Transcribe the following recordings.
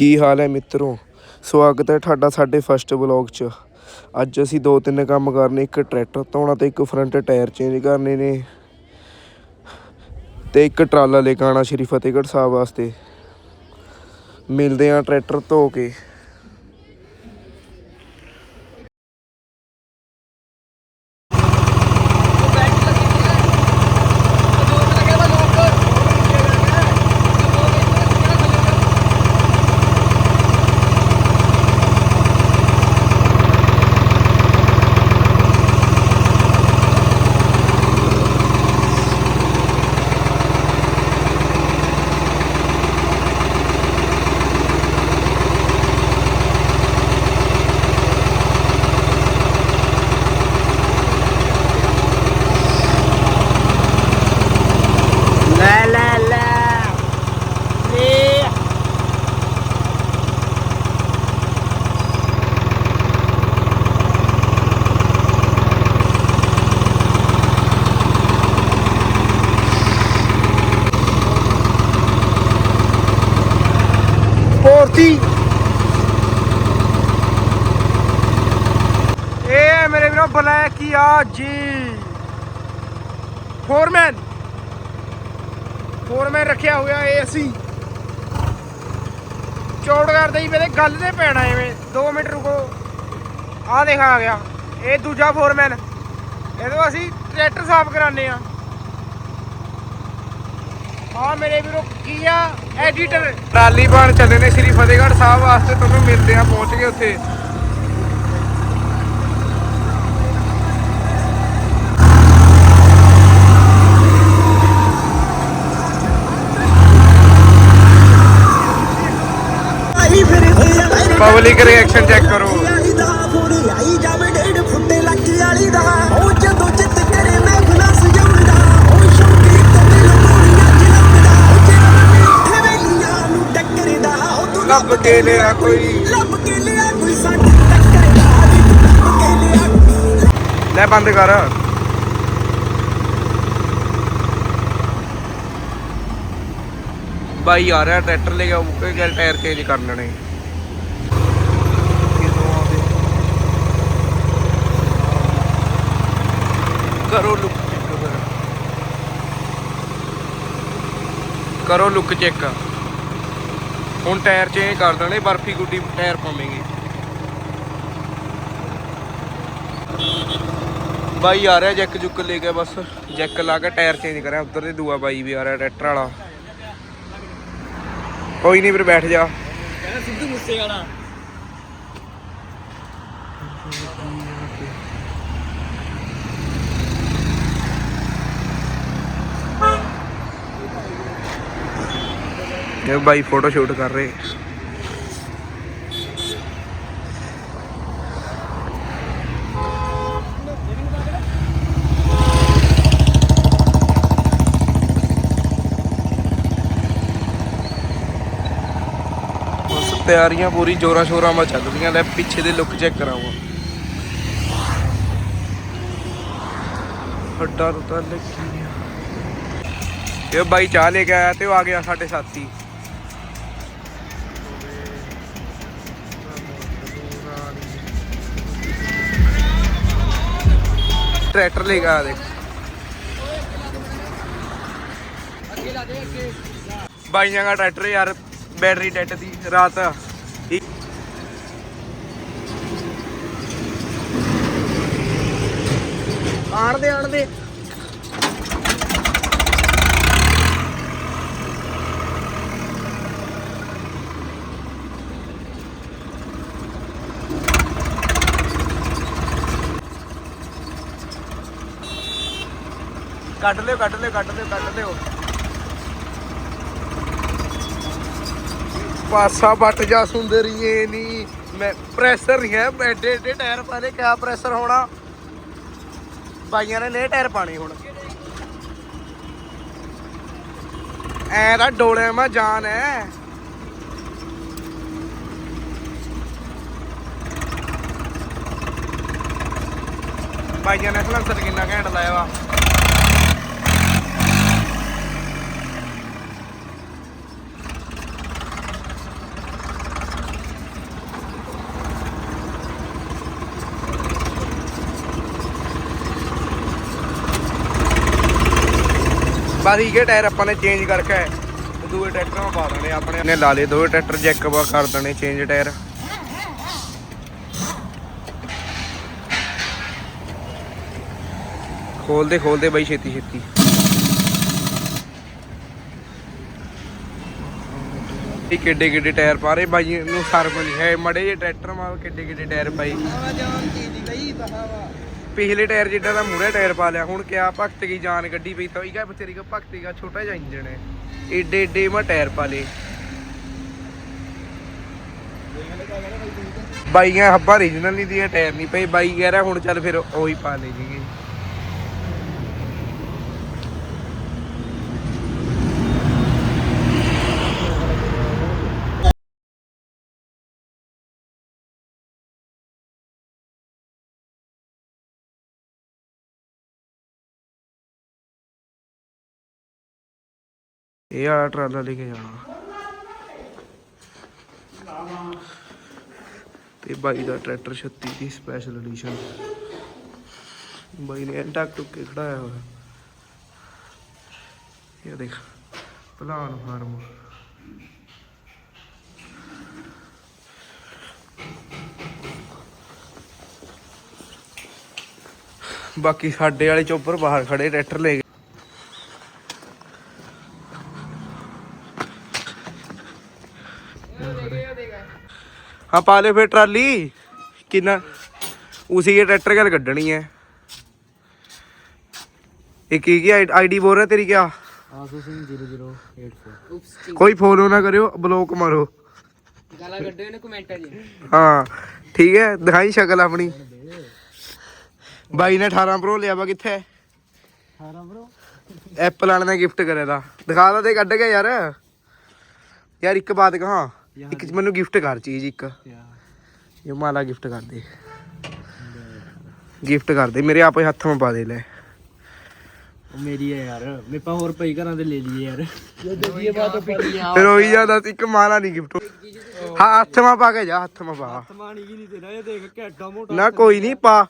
ਕੀ ਹਾਲ ਹੈ ਮਿੱਤਰੋ? ਸਵਾਗਤ ਹੈ ਤੁਹਾਡਾ ਸਾਡੇ ਫਸਟ ਵਲੌਗ 'ਚ। ਅੱਜ ਅਸੀਂ ਦੋ ਤਿੰਨ ਕੰਮ ਕਰਨੇ, ਇੱਕ ਟਰੈਕਟਰ ਧੋਣਾ ਤੇ ਇੱਕ ਫਰੰਟ ਟਾਇਰ ਚੇਂਜ ਕਰਨੇ ਨੇ ਤੇ ਇੱਕ ਟਰਾਲਾ ਲੈ ਕੇ ਆਉਣਾ ਸ਼੍ਰੀ ਫਤਿਹਗੜ੍ਹ ਸਾਹਿਬ ਵਾਸਤੇ। ਮਿਲਦੇ ਆ ਟਰੈਕਟਰ ਧੋ ਕੇ ਲੈ ਲੈ ਲੈ ਲੈ ਪੋਰਤੀ ਇਹ ਹੈ ਮੇਰੇ ਵੀਰੋ ਬਲੈਕ ਹੀ ਆ ਜੀ ਫੋਰਮੈਨ ਫੋਰਮੈਨ ਰੱਖਿਆ ਹੋਇਆ ਏ ਅਸੀਂ। ਚੌੜ ਕਰਦੇ ਹੀ ਮੇਰੇ ਗੱਲ ਤੇ ਪੈਣਾ ਐਵੇਂ 2 ਮਿੰਟ ਰੁਕੋ। ਆ ਦੇਖ ਆ ਗਿਆ। ਇਹ ਦੂਜਾ ਫੋਰਮੈਨ ਇਹਦੋਂ ਅਸੀਂ ਟਰੈਕਟਰ ਸਾਫ਼ ਕਰਾਣੇ ਆ ਆ ਮੇਰੇ ਵੀਰੋ, ਕੀ ਆ? ਐਡੀਟਰ ਟਰਾਲੀ ਬਾਣ ਚੱਲੇ ਨੇ ਸ੍ਰੀ ਫਤਿਹਗੜ੍ਹ ਸਾਹਿਬ ਵਾਸਤੇ, ਤੁਹਾਨੂੰ ਮਿਲਦੇ ਆ ਪਹੁੰਚ ਗਏ ਉੱਥੇ ਆਈ ਫਿਰਦੇ ਆ ਪਬਲਿਕ ਰਿਐਕਸ਼ਨ ਚੈੱਕ ਕਰੋ ਵਾਲੀ ਦਾ ਫੋਨ ਆਈ ਜਾਵੇ ਡੇਢ ਫੁੱਟੇ ਲੱਕੀ ਵਾਲੀ ਦਾ ਉਹ ਜਦੋਂ ਚਿੱਤ ਕਰੇ ਮੈਂ ਗੁਨਾ ਸਜਾਉਂਦਾ ਉਹ ਸ਼ੌਕੀ ਤੇ ਦਿਲ ਮੋੜੀਆਂ ਜਲਾਉਂਦਾ ਉਹ ਜਿਹੜਾ ਮਿੱਠੇ ਵੇਲੀਆਂ ਨੂੰ ਟੱਕਰਦਾ ਉਹ ਤੂੰ ਲੱਭ ਕੇ ਲਿਆ ਕੋਈ। ਲੱਭ ਕੇ ਲਿਆ ਕੋਈ ਸਾਡੀ ਟੱਕਰਦਾ। ਵੀ ਤੂੰ ਲੱਭ ਕੇ ਲਿਆ ਕੋਈ। ਲੈ ਬੰਦ ਕਰ। ਬਾਈ ਆ ਰਿਹਾ ਟਰੈਕਟਰ ਲੈ ਕੇ ਉਹ ਕੋਈ ਗੱਲ ਟਾਇਰ ਚੇਂਜ ਕਰ ਲੈਣੇ ਕਰੋ ਲੁੱਕ ਚੈੱਕ ਕਰੋ ਲੁੱਕ ਚੈੱਕ ਹੁਣ ਟਾਇਰ ਚੇਂਜ ਕਰ ਦੇਣੇ, ਬਰਫੀ ਗੁੱਡੀ ਟਾਇਰ ਪਾਵੇਂਗੇ। ਬਾਈ ਆ ਰਿਹਾ ਜੈਕ ਜੁੱਕ ਲੈ ਕੇ ਬਸ, ਜੈਕ ਲਾ ਕੇ ਟਾਇਰ ਚੇਂਜ ਕਰਿਆ, ਉੱਧਰ ਦੇ ਦੂਆ ਬਾਈ ਵੀ ਆ ਰਿਹਾ ਟਰੈਕਟਰ ਵਾਲਾ। ਕੋਈ ਨਹੀਂ ਫਿਰ ਬੈਠ ਜਾ। ਕਹਿੰਦਾ ਸਿੱਧੂ ਮੂਸੇ ਵਾਲਾ ਇਹ ਬਾਈ ਫੋਟੋ ਸ਼ੂਟ ਕਰ ਰਹੇ। ਤਿਆਰੀਆਂ ਪੂਰੀ, ਜੋਰਾਂ ਸ਼ੋਰਾਂ ਮਾ ਚੱਲ ਰਹੀਆਂ ਲੈ ਪਿੱਛੇ ਦੇ ਲੁੱਕ ਚੈੱਕ ਕਰਾਵਾਂ। ਹੱਡਾ ਤੋਂ ਲੱਗੀ ਆ ਇਹ ਬਾਈ ਚਾਹ ਲੈ ਕੇ ਆਇਆ ਤੇ ਉਹ ਆ ਗਿਆ ਸਾਡੇ ਸਾਥੀ ਟਰੈਕਟਰ ਲੈ ਕੇ ਆਇਆ ਦੇਖ। ਬਾਈਆਂ ਦਾ ਟਰੈਕਟਰ ਯਾਰ ਬੈਟਰੀ ਡੈਡ ਦੀ ਰਾਤ। ਇੱਕ ਆਣ ਦੇ ਆਣ ਦੇ ਕੱਢ ਲਿਓ ਕੱਢ ਲਿਓ ਕੱਢ ਲਿਓ ਕੱਢ ਲਿਓ। ਪਾਸਾ ਵੱਟ ਜਾ ਸੁੰਦਰੀਏ ਨੀ। ਮੈਂ ਪ੍ਰੈਸ਼ਰ ਨਹੀਂ ਹੈ ਐਡੇ ਐਡੇ ਟਾਇਰ ਪਾਲੇ ਕਿਆ ਪ੍ਰੈਸ਼ਰ ਹੋਣਾ। ਬਾਈਆਂ ਨੇ ਨੇ ਟਾਇਰ ਪਾਣੇ ਹੁਣ। ਐ ਤਾਂ ਡੋਲੇ ਮਾ ਜਾਨ ਹੈ ਬਾਈਆਂ ਨੇ ਸਲੈਂਸਰ ਕਿੰਨਾ ਘੈਂਟ ਲਾਇਆ ਵਾ। ਬਸ ਇਹ ਟਾਇਰ ਆਪਾਂ ਨੇ ਚੇਂਜ ਕਰਕੇ ਤੇ ਦੂਏ ਟਰੈਕਟਰਾਂ ਨੂੰ ਪਾ ਦੇਣੇ ਆਪਣੇ। ਨੇ ਲਾ ਲਏ ਦੋਵੇਂ ਟਰੈਕਟਰ ਜੈਕ ਕਰ ਦੇਣੇ ਚੇਂਜ ਟਾਇਰ। ਖੋਲਦੇ ਖੋਲਦੇ ਬਾਈ ਛੇਤੀ ਛੇਤੀ। ਇਹ ਕਿੱਡੇ ਕਿੱਡੇ ਟਾਇਰ ਪਾ ਰਹੇ ਬਾਈ ਨੂੰ ਸਰਬ ਨਹੀਂ ਹੈ। ਮੜੇ ਜੇ ਟਰੈਕਟਰ ਮਾ ਕਿੱਡੇ ਕਿੱਡੇ ਟਾਇਰ ਪਾਈ ਪਿਛਲੇ ਟਾਇਰ ਜਿੱਡਾ ਦਾ ਮੂਰੇ ਟਾਇਰ ਪਾ ਲਿਆ, ਹੁਣ ਕਿਆ ਭਗਤ ਕੀ ਜਾਨ ਗੱਡੀ ਪਈ ਤਾਂ ਇਹ ਕਾ ਬਤੇਰੀ ਕਾ ਭਗਤੀ ਦਾ ਛੋਟਾ ਜਿਹਾ ਇੰਜਣ ਹੈ। ਏਡੇ ਏਡੇ ਮਾ ਟਾਇਰ ਪਾ ਲੇ ਬਾਈਆਂ ਹੱਬਾਂ ਰੀਜਨਲ ਨਹੀਂ ਦੀਆਂ ਟਾਇਰ ਨਹੀਂ ਪਈ ਬਾਈ ਕਹਿ ਰਿਹਾ ਹੁਣ ਚੱਲ ਫਿਰ ਉਹੀ ਪਾ ਲੈ ਜੀਗੇ ਇਹ ਆ ਟਰਾਲਾ ਲੈ ਕੇ ਜਾਣਾ। ਤੇ ਬਾਈ ਦਾ ਟਰੈਕਟਰ 36 ਦੀ ਸਪੈਸ਼ਲ ਐਡੀਸ਼ਨ ਬਾਈ ਨੇ ਟੱਕ ਟੁੱਕ ਕੇ ਖੜਾਇਆ ਹੋਇਆ। ਇਹ ਦੇਖ, ਪਲਾਨ ਫਾਰਮ। ਬਾਕੀ ਸਾਡੇ ਵਾਲੇ ਚੋਪਰ ਬਾਹਰ ਖੜੇ ਟਰੈਕਟਰ ਲੈ ਹਾਂ ਪਾ ਲੈ ਫੇਰ ਟਰਾਲੀ। ਕਿੰਨਾ? ਉਸੇ ਇਹ ਟਰੈਕਟਰ ਗੱਲ ਕੱਢਣੀ ਹੈ। ਇੱਕ ਕੀ ਕੀ ਆਈਡੀ ਬੋਲ ਰਿਹਾ ਤੇਰੀ ਕਿਆ? ਕੋਈ ਫੋਲੋ ਨਾ ਕਰਿਓ ਬਲੌਕ ਮਾਰੋ। ਗਾਲਾਂ ਕੱਢਿਓ ਨੇ ਕਮੈਂਟਾਂ ਜੀ ਹਾਂ ਠੀਕ ਹੈ ਦਿਖਾਈ ਸ਼ਕਲ ਆਪਣੀ। ਬਾਈ ਨੇ 18 ਪ੍ਰੋ ਲਿਆ ਵਾ ਕਿੱਥੇ? 18 ਪ੍ਰੋ ਐਪਲ ਵਾਲੇ ਨੇ ਗਿਫਟ ਕਰਿਆ ਦਾ। ਦਿਖਾ ਦਾ ਕੱਢ ਕੇ ਯਾਰ। ਯਾਰ ਇੱਕ ਬਾਤ ਕਹਾਂ। ਇੱਕ ਮੈਨੂੰ ਗਿਫਟ ਕਰ ਚੀਜ਼ ਇੱਕ। ਇਹ ਮਾਲਾ ਗਿਫਟ ਕਰ ਦੇ। ਗਿਫਟ ਕਰ ਦੇ ਮੇਰੇ ਆਪੇ ਹੱਥ ਮੇ ਪਾ ਦੇ ਲੈ। ਉਹ ਮੇਰੀ ਹੈ ਯਾਰ ਮੇਰੇ ਪਾ ਹੋਰ ਪਈ ਘਰਾਂ ਦੇ ਲੈ ਲਈਏ ਯਾਰ। ਇਹ ਫਿਰ ਉਹੀ ਜਾਂਦਾ ਇੱਕ ਮਾਲਾ ਨਹੀਂ ਗਿਫਟ ਹਾਂ ਹੱਥ ਮਾ ਪਾ ਕੇ ਜਾ ਹੱਥ ਮਾ ਪਾ ਮਾਣੀ ਕੀ ਨਹੀਂ ਤੇਰਾ ਇਹ ਦੇਖ ਘੈਟਾ ਮੋਟਾ ਨਾ ਕੋਈ ਨਹੀਂ ਪਾ।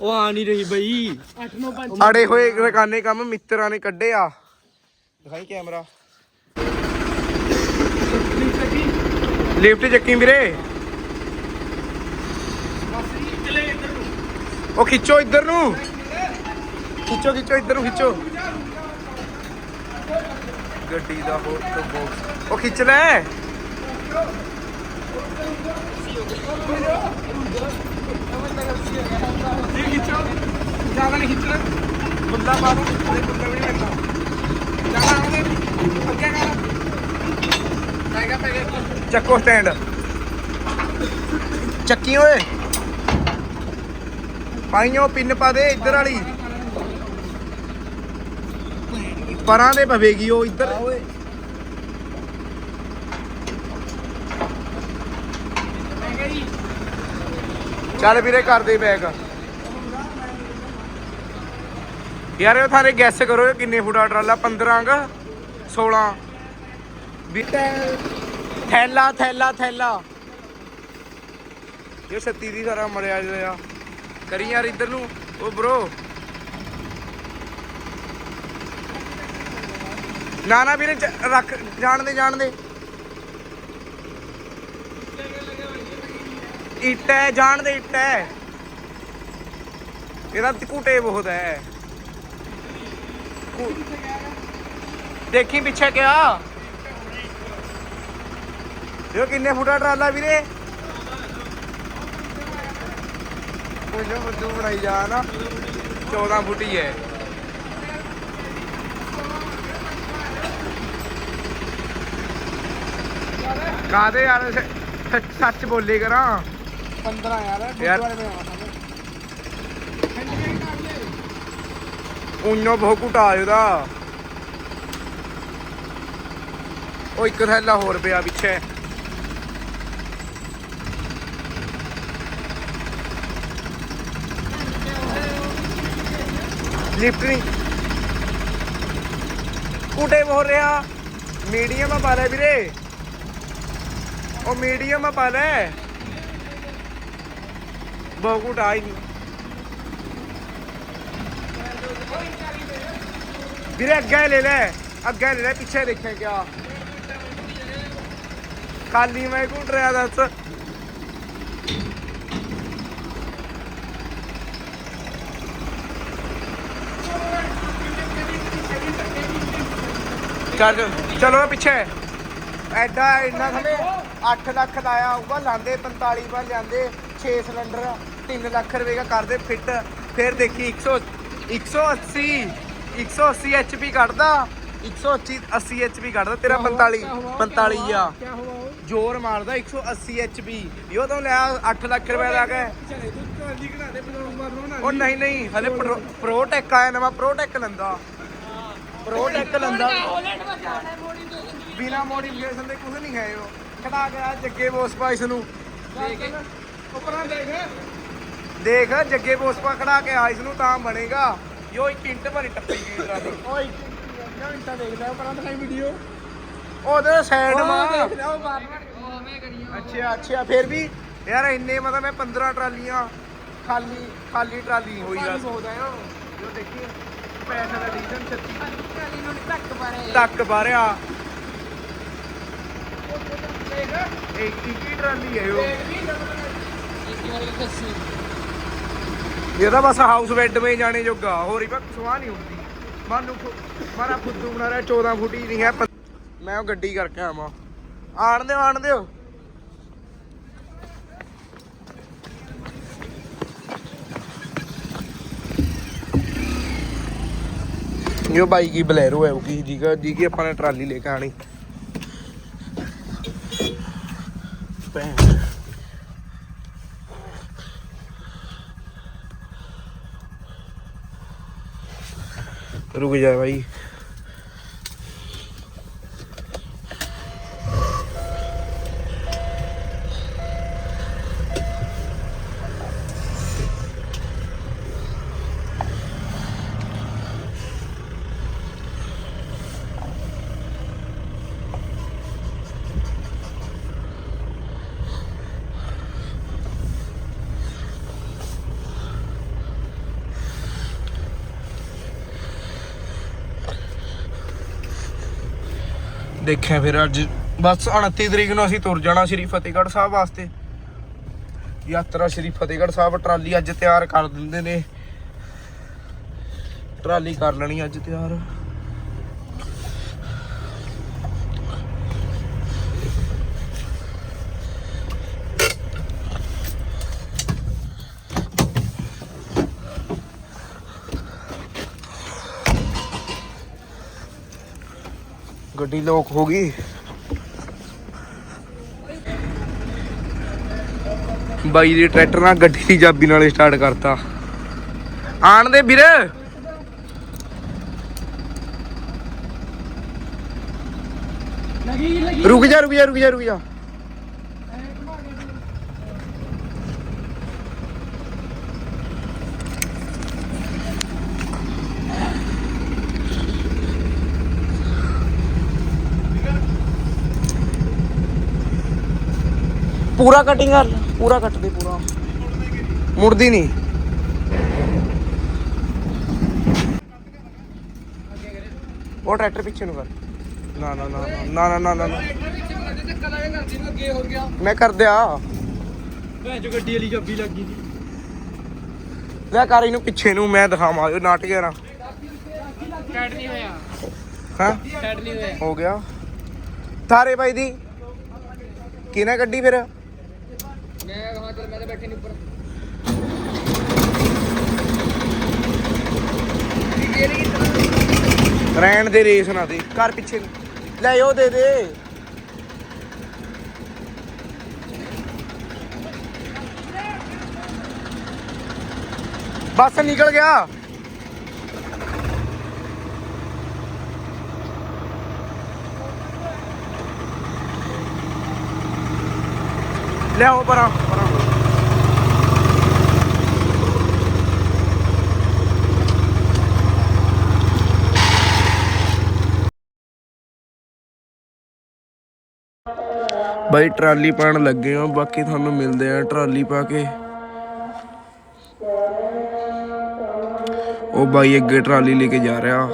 ਉਹ ਆ ਨਹੀਂ ਰਹੀ ਬਈ। 8 9 5 ਅੜੇ ਹੋਏ ਰਕਾਨੇ ਕੰਮ ਮਿੱਤਰਾਂ ਨੇ ਕੱਢੇ ਆ ਦਿਖਾਈ ਕੈਮਰਾ। ਲਿਫਟ ਚੱਕੀ ਵੀਰੇ। ਉਹ ਖਿੱਚੋ ਇੱਧਰ ਨੂੰ। ਖਿੱਚੋ ਖਿੱਚੋ, ਇੱਧਰ ਨੂੰ ਖਿੱਚੋ। ਗੱਡੀ ਦਾ ਹੋਰ ਤੋਂ ਬਾਕਸ ਉਹ ਖਿੱਚ ਲੈ। ਜੀ ਖਿੱਚੋ। ਜ਼ਿਆਦਾ ਨਹੀਂ ਖਿੱਚਣਾ। ਬੁੱਲਾ ਮਾਰੂ ਤੇ ਵੀ ਨਹੀਂ ਲੈਂਦਾ ਜ਼ਿਆਦਾ ਆਉਂਦੇ ਅੱਗੇ ਕਰ ਚੱਕੋ ਸਟੈਂਡ ਚੱਕੀ ਓਏ। ਪਾਈਓ ਪਿੰਨ ਪਾ ਦੇ ਇੱਧਰ ਵਾਲੀ। ਪਰਾਂ ਦੇ ਪਵੇਗੀ ਉਹ ਇੱਧਰ। ਚੱਲ ਵੀਰੇ ਕਰ ਦੇ ਬੈਗ ਯਾਰ ਇਹ ਥਾਰੇ ਗੈਸ ਕਰੋ ਕਿੰਨੇ ਫੁੱਟਾ ਟਰਾਲਾ? 15 ਕ 16 ਵੀ ਥੈਲਾ ਥੈਲਾ ਥੈਲਾ। ਇਹ ਸੱਤੀ ਦੀ ਸਾਰਾ ਮਰਿਆ ਜਿਹਾ ਕਰੀ ਯਾਰ ਇੱਧਰ ਨੂੰ। ਉਹ ਬ్రో ਨਾ ਨਾ ਵੀਰੇ ਰੱਖ। ਜਾਣ ਦੇ ਜਾਣ ਦੇ। ਇੱਟ ਹੈ, ਜਾਣ ਦੇ ਇੱਟ ਇਹਦਾ ਘੂਟੇ ਬਹੁਤ ਹੈ। ਦੇਖੀ ਪਿੱਛੇ ਕਿਆ? ਇਹ ਕਿੰਨੇ ਫੁੱਟਾ ਟਰਾਲਾ ਵੀਰੇ। ਉਹ ਜੋ ਬੱਦੂ ਬਣਾਈ ਜਾ ਨਾ। 14 ਫੁੱਟ ਹੀ ਹੈ। ਕਾਦੇ ਯਾਰ ਸੱਚ ਬੋਲੇ ਕਰਾਂ। 15 ਯਾਰ ਯਾਰ। ਉਨੋ ਬਹੁਤ ਘੁਟਾ ਉਹਦਾ। ਉਹ ਇੱਕ ਥੈਲਾ ਹੋਰ ਪਿਆ ਪਿੱਛੇ। ਲਿਫਟ ਨਹੀਂ ਕੁਟੇ ਬੋਲ ਰਿਹਾ। ਮੀਡੀਅਮ ਪਾ ਲੈ ਵੀਰੇ। ਉਹ ਮੀਡੀਅਮ ਪਾ ਲੈ। ਬਹੁਤ ਘੁਟਾ ਹੀ ਨਹੀਂ। ਵੀਰੇ ਅੱਗੇ ਲੈ ਲੈ। ਅੱਗੇ ਲੈ ਲੈ, ਪਿੱਛੇ ਦੇਖਿਆ ਕਿਆ। ਖਾਲੀ ਮੈਂ ਘੁੰਡ ਰਿਹਾ ਦੱਸ। ਚੱਲ ਚਲੋ ਪਿੱਛੇ। ਐਡਾ ਇੰਨਾ ਥਲੇ 8 ਲੱਖ ਲਾਇਆ ਆਊਗਾ ਲਾਂਦੇ 45 ਪਰ ਜਾਂਦੇ 6 ਸਿਲੰਡਰ 3 ਲੱਖ ਰੁਪਏ ਦਾ ਕਰਦੇ ਫਿੱਟ। ਫਿਰ ਦੇਖੀ 100 180 180 ਐਚਪੀ ਕੱਢਦਾ 180 80 ਐਚਪੀ ਕੱਢਦਾ ਤੇਰਾ 45 45 ਆ। ਜ਼ੋਰ ਮਾਰਦਾ 180 ਐਚਪੀ ਯੋ ਤੋਂ ਲਿਆ 8 ਲੱਖ ਰੁਪਏ ਦਾ ਕੇ ਉਹ ਨਹੀਂ ਨਹੀਂ ਹਲੇ ਪ੍ਰੋਟੈਕ ਆਇਆ ਨਵਾਂ ਪ੍ਰੋਟੈਕ ਲੰਦਾ। ਬਰੋ ਟੈਕ ਲੰਦਾ ਬਿਨਾ ਮੋਡੀਫਿਕੇਸ਼ਨ ਦੇ ਕੁਝ ਨਹੀਂ ਹੈ ਉਹ ਖੜਾ ਕੇ ਆ ਜੱਗੇ ਬੋਸ ਪਾ ਇਸ ਨੂੰ ਉਪਰਾਂ ਦੇਖ। ਦੇਖ ਜੱਗੇ ਬੋਸ ਪਾ ਖੜਾ ਕੇ ਆ ਇਸ ਨੂੰ ਤਾਂ ਬਣੇਗਾ। ਯੋ ਇੱਕ ਇੰਟ ਬਣੀ ਟੱਪੀ ਗਈ ਤਰ੍ਹਾਂ ਦੀ। ਓਏ। ਨਾ ਇੰਟਾ ਦੇਖ ਲੈ ਦਿਖਾਈ ਵੀਡੀਓ ਉਹਦੇ ਸਾਈਡ ਮਾ। ਅੱਛਾ ਅੱਛਾ ਫੇਰ ਵੀ ਯਾਰ ਇੰਨੇ ਮਤਲਬ ਮੈਂ 15 ਟਰਾਲੀਆਂ ਖਾਲੀ ਖਾਲੀ ਟਰਾਲੀ ਹੋਈ ਆ। ਜੋ ਦੇਖੀ यो ਜੋ ਦੇਖੀ ਪੈਸੇ ਦਾ ਡੀਜ਼ਲ 36 ਤੱਕ ਬਾਰਿਆ ਇੱਕ ਇੱਕ ਹੀ ਟਰਾਲੀ ਹੈ ਉਹ। ਇਹ ਤਾਂ ਬਸ ਹਾਊਸ ਬੈੱਡ ਵਿੱਚ ਜਾਣੇ ਜੋਗਾ ਹੋਰ ਹੀ ਬਸ ਸਵਾਹ ਨਹੀਂ ਹੁੰਦੀ। ਮਾਨੂੰ ਮਾਰਾ ਫੁੱਦੂ ਬਣਾ ਰਿਹਾ 14 ਫੁੱਟੀ ਨਹੀਂ ਹੈ। ਮੈਂ ਉਹ ਗੱਡੀ ਕਰਕੇ ਆਵਾਂ। ਆਣ ਦਿਓ ਆਣ ਦਿਓ। यो बाई की बलैरो है उसकी जी का जी की अपने ट्राली लेके आनी रुक जाए भाई ਦੇਖਿਆ ਫਿਰ ਅੱਜ। ਬਸ 29 ਤਰੀਕ ਨੂੰ ਅਸੀਂ ਤੁਰ ਜਾਣਾ ਸ਼੍ਰੀ ਫਤਿਹਗੜ੍ਹ ਸਾਹਿਬ ਵਾਸਤੇ। ਯਾਤਰਾ ਸ਼੍ਰੀ ਫਤਿਹਗੜ੍ਹ ਸਾਹਿਬ, ਟਰਾਲੀ ਅੱਜ ਤਿਆਰ ਕਰ ਦਿੰਦੇ ਨੇ। ਟਰਾਲੀ ਕਰ ਲੈਣੀ ਅੱਜ ਤਿਆਰ। ਗੱਡੀ ਲੋਕ ਹੋ ਗਈ ਬਾਈ ਦੇ ਟਰੈਕਟਰ ਨਾਲ ਗੱਡੀ ਦੀ ਚਾਬੀ ਨਾਲ ਸਟਾਰਟ ਕਰਤਾ ਆਣ ਦੇ ਵੀਰ लगी लगी ਰੁਕ ਜਾ ਰੁਕ ਜਾ ਰੁਕ ਜਾ ਰੁਕ ਜਾ ਪੂਰਾ ਕਟਿੰਗ ਕਰ ਪੂਰਾ ਕੱਟ ਦੇ ਪੂਰਾ। ਮੁੜਦੀ ਨਹੀਂ। ਉਹ ਟਰੈਕਟਰ ਪਿੱਛੇ ਨੂੰ ਕਰ। ਨਾ ਨਾ ਨਾ ਨਾ ਨਾ ਨਾ ਨਾ ਨਾ। ਮੈਂ ਕਰ ਦਿਆ। ਭੈਣੋ ਗੱਡੀ ਵਾਲੀ ਚਾਬੀ ਲੱਗ ਗਈ ਲੈ ਕਰ ਇਹਨੂੰ ਪਿੱਛੇ ਨੂੰ ਮੈਂ ਦਿਖਾਵਾਂ ਇਹ ਨਾਟਕ ਹੈ ਨਾ। ਨਹੀਂ ਹੋਇਆ। ਹਾਂ? ਟੈਡ ਨਹੀਂ ਹੋਇਆ। ਹੋ ਗਿਆ। ਥਾਰੇ ਭਾਈ ਦੀ। ਕਿਹਨੇ ਗੱਡੀ ਫਿਰ? मैं वहां चल मैं तो बैठे नहीं ऊपर ਰਹਿਣ ਦੇ ਰੇਸ ਨਾ ਦੇ ਕਰ ਪਿੱਛੇ ਨੂੰ। ਲੈ ਉਹ ਦੇ ਦੇ ਬਸ ਨਿਕਲ ਗਿਆ ਲਿਆਓ ਪਰਾਂ ਪਰਾਂ। ਬਾਈ, ਟਰਾਲੀ ਪਾਣ ਲੱਗੇ ਆ ਬਾਕੀ ਤੁਹਾਨੂੰ ਮਿਲਦੇ ਆ ਟਰਾਲੀ ਪਾ ਕੇ। ਉਹ ਬਾਈ ਅੱਗੇ ਟਰਾਲੀ ਲੈ ਕੇ ਜਾ ਰਿਹਾ।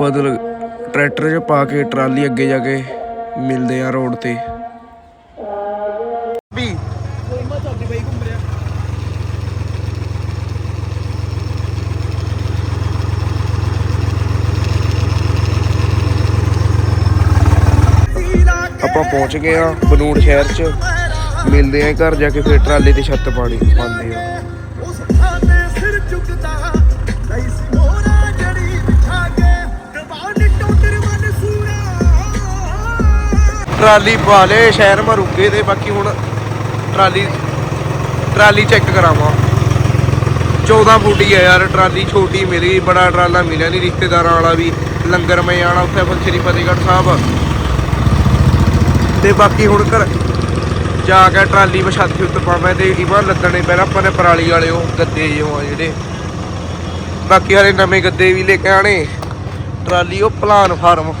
ਬਦਲ ਟਰੈਕਟਰ 'ਚ ਪਾ ਕੇ ਟਰਾਲੀ ਅੱਗੇ ਜਾ ਕੇ। ਮਿਲਦੇ ਆ ਰੋਡ ਤੇ। ਵੀ। ਆਪਾਂ ਪਹੁੰਚ ਗਏ ਆ ਬਨੂੜ ਸ਼ਹਿਰ 'ਚ। ਮਿਲਦੇ ਆ ਘਰ ਜਾ ਕੇ ਫਿਰ ਟਰਾਲੇ ਤੇ ਛੱਤ ਪਾਣੀ ਪਾਉਂਦੇ ਆ। ਟਰਾਲੀ ਪਾ ਲਏ, ਸ਼ਹਿਰ ਮਾ ਰੁਕੇ ਤੇ ਬਾਕੀ ਹੁਣ ਟਰਾਲੀ ਟਰਾਲੀ ਚੈੱਕ ਕਰਾਵਾਂ। 14 ਫੁੱਟੀ ਹੈ ਯਾਰ, ਟਰਾਲੀ ਛੋਟੀ ਮਿਲੀ ਬੜਾ ਟਰਾਲਾ ਮਿਲਿਆ ਨਹੀਂ ਰਿਸ਼ਤੇਦਾਰਾਂ ਵਾਲਾ ਵੀ, ਲੰਗਰ ਮੈਂ ਆਣਾ ਉੱਥੇ ਫਿਰ ਸ੍ਰੀ ਫਤਿਹਗੜ੍ਹ ਸਾਹਿਬ। ਤੇ ਬਾਕੀ ਹੁਣ ਘਰ ਜਾ ਕੇ ਟਰਾਲੀ ਵਿਛਾਤੀ ਉੱਤੇ ਪਾਵਾਂ ਤੇ ਇਵਾਂ ਲੱਦਣੇ ਪਹਿਲਾਂ ਆਪਾਂ ਨੇ ਪਰਾਲੀ ਵਾਲੇ ਉਹ ਗੱਦੇ ਜਿਹੇ ਆ ਜਿਹੜੇ। ਬਾਕੀ ਵਾਲੇ ਨਵੇਂ ਗੱਦੇ ਵੀ ਲੈ ਕੇ ਆਣੇ ਟਰਾਲੀ ਉਹ ਪਲਾਨ ਫਾਰਮ ਓ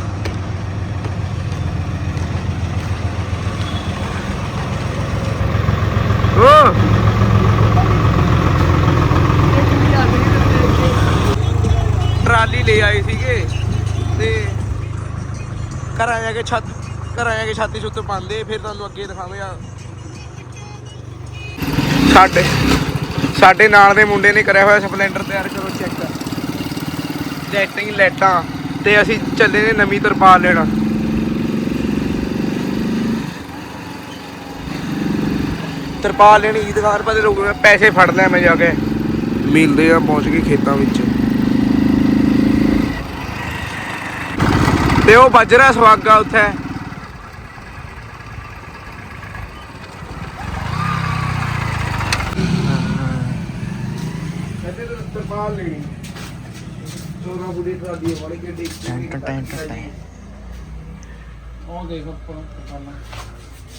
ਟਰਾਲੀ ਲੈ ਆਏ ਸੀਗੇ ਤੇ ਘਰਾਂ ਜਾ ਕੇ ਛੱਤ, ਘਰਾਂ ਜਾ ਕੇ ਛਾਤੀ ਛੁੱਤ ਪਾਉਂਦੇ, ਫਿਰ ਤੁਹਾਨੂੰ ਅੱਗੇ ਦਿਖਾਵੇਂ ਆ। ਸਾਡੇ ਸਾਡੇ ਨਾਲ ਦੇ ਮੁੰਡੇ ਨੇ ਕਰਿਆ ਹੋਇਆ ਸਪਲੈਂਡਰ ਤਿਆਰ, ਕਰੋ ਚੈੱਕ ਲਾਈਟਿੰਗ ਲਾਈਟਾਂ, ਤੇ ਅਸੀਂ ਚੱਲੇ ਨੇ ਨਵੀਂ ਤਰਪਾਲ ਲੈਣਾ। ਤਰਪਾਲ ਲੈਣੀ ਦੁਕਾਨ ਪਰ ਰੁਕ ਮੈਂ ਪੈਸੇ ਫੜ ਲਿਆ ਮੈਂ ਜਾ ਕੇ। ਮਿਲਦੇ ਆ, ਪਹੁੰਚ ਕੇ ਖੇਤਾਂ ਵਿੱਚ। ਤੇ ਉਹ ਵੱਜ ਰਿਹਾ ਸਵਾਗਾ ਉੱਥੇ। ਤਰਪਾਲ ਲੈਣੀ 14 ਬੁੜੀ ਟਰਾਲੀ ਵਾਲੀ ਗੱਡੀ ਉਹ ਦੇਖ ਉੱਪਰ ਪਹਿਲਾਂ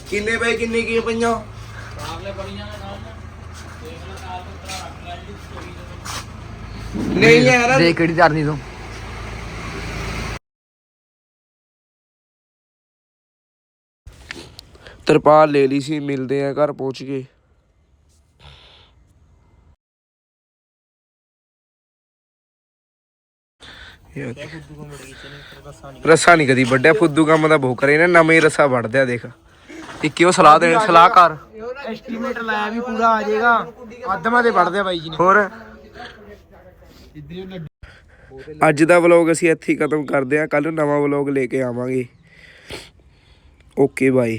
ਕਿੰਨੇ ਬਾਈ ਕਿੰਨੇ ਕੀ ਪਈਆਂ? ਕਾਰਲੇ ਬੜੀਆਂ ਨੇ ਨਾਲ। ਦੇਖ ਲੈ ਕਾਰ ਤੋਂ ਤਰਾ ਰੱਖ ਲੈ ਜੀ ਸਟੋਰੀ ਦੇ ਨਹੀਂ ਯਾਰ। ਦੇਖ ਕਿਹੜੀ ਧਰਨੀ ਤੂੰ। ਤਰਪਾਲ ਲੈ ਲਈ ਸੀ ਮਿਲਦੇ ਆ ਘਰ ਪਹੁੰਚ ਯਾਰ ਰੱਸਾ ਨਹੀਂ ਕਦੀ ਵੱਡਿਆ ਫੁੱਦੂ ਕੰਮ ਦਾ ਬਹੁ ਕਰੇ ਨਾ ਨਵੇਂ ਰੱਸਾ ਵੱਢਦਿਆ ਦੇਖ। ਇੱਕੇ ਉਹ ਸਲਾਹ ਦੇਣ ਸਲਾਹਕਾਰ ਐਸਟੀਮੇਟ ਲਾਇਆ ਵੀ ਪੂਰਾ ਆ ਜਾਏਗਾ। ਆਦਮਾ ਦੇ ਵੜਦੇ ਆ ਬਾਈ ਜੀ ਨੇ। ਹੋਰ? ਅੱਜ ਦਾ ਵਲੌਗ ਅਸੀਂ ਇੱਥੇ ਹੀ ਖਤਮ ਕਰਦੇ ਹਾਂ। ਕੱਲ ਨਵਾਂ ਵਲੌਗ ਲੈ ਕੇ ਆਵਾਂਗੇ। ਓਕੇ ਬਾਈ